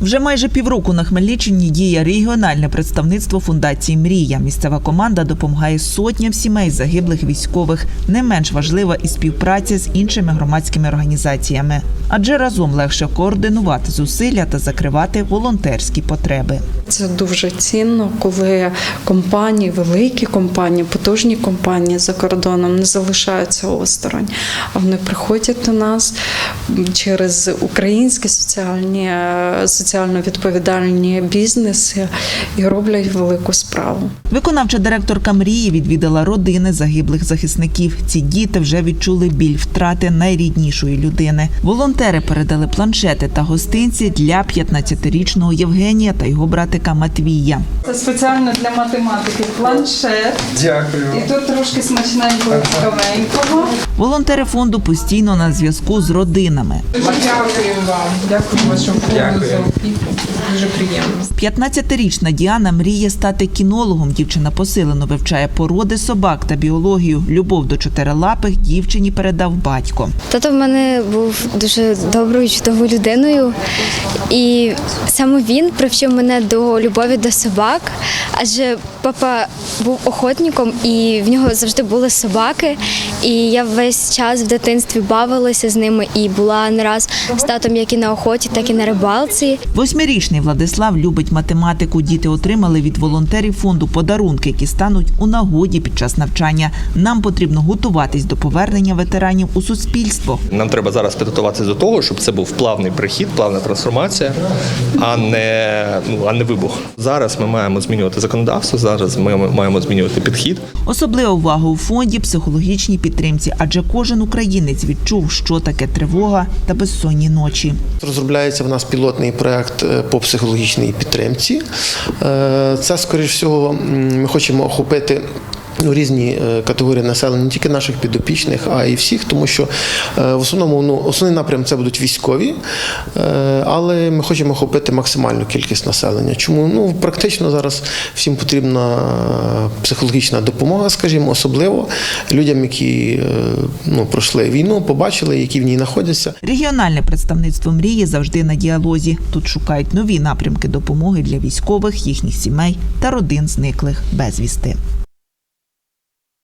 Вже майже півроку на Хмельниччині діє регіональне представництво фундації Мрія. Місцева команда допомагає сотням сімей загиблих військових. Не менш важлива і співпраця з іншими громадськими організаціями, адже разом легше координувати зусилля та закривати волонтерські потреби. Це дуже цінно, коли компанії, великі компанії, потужні компанії за кордоном не залишаються осторонь, а вони приходять до нас через українські соціальні, е, соціально відповідальні бізнеси і роблять велику справу. Виконавча директорка мрії відвідала родини загиблих захисників. Ці діти вже відчули біль втрати найріднішої людини. Волонтери передали планшети та гостинці для 15-річного Євгенія та його братика Матвія. Це спеціально для математики планшет. Дякую. І тут трошки смачненького цікавенького. Волонтери фонду постійно на зв'язку з родинами. Дякуємо вам. Дякуємо вашому фонду Дякую. Дуже приємно. 15-річна Діана мріє стати кінологом. Дівчина посилено вивчає породи собак та біологію. Любов до чотирилапих дівчині передав батько. Тато в мене був дуже доброю, чудовою людиною, і саме він привчив мене до любові до собак, адже папа був охотником, і в нього завжди були собаки. І я весь час в дитинстві бавилася з ними і була не раз з татом як і на охоті, так і на рибалці. Восьмирічний Владислав любить математику. Діти отримали від волонтерів фонду подарунки, які стануть у нагоді під час навчання. Нам потрібно готуватись до повернення ветеранів у суспільство. Нам треба зараз підготуватися до того, щоб це був плавний прихід, плавна трансформація, а не ну а не вибух. Зараз ми маємо змінювати законодавство. Зараз ми маємо змінювати підхід. Особлива увага у фонді психологічній підтримці, адже кожен українець відчув, що таке тривога та безсонні ночі. Розробляється в нас пілотний проект е, по психологічній підтримці. Е, Це, скоріш всього, ми хочемо охопити. Ну, Різні е, категорії населення, не тільки наших підопічних, а й всіх, тому що е, в основному ну, основний напрям це будуть військові, е, але ми хочемо охопити максимальну кількість населення. Чому ну практично зараз всім потрібна психологічна допомога, скажімо, особливо людям, які ну, пройшли війну, побачили, які в ній знаходяться. Регіональне представництво мрії завжди на діалозі. Тут шукають нові напрямки допомоги для військових, їхніх сімей та родин зниклих безвісти.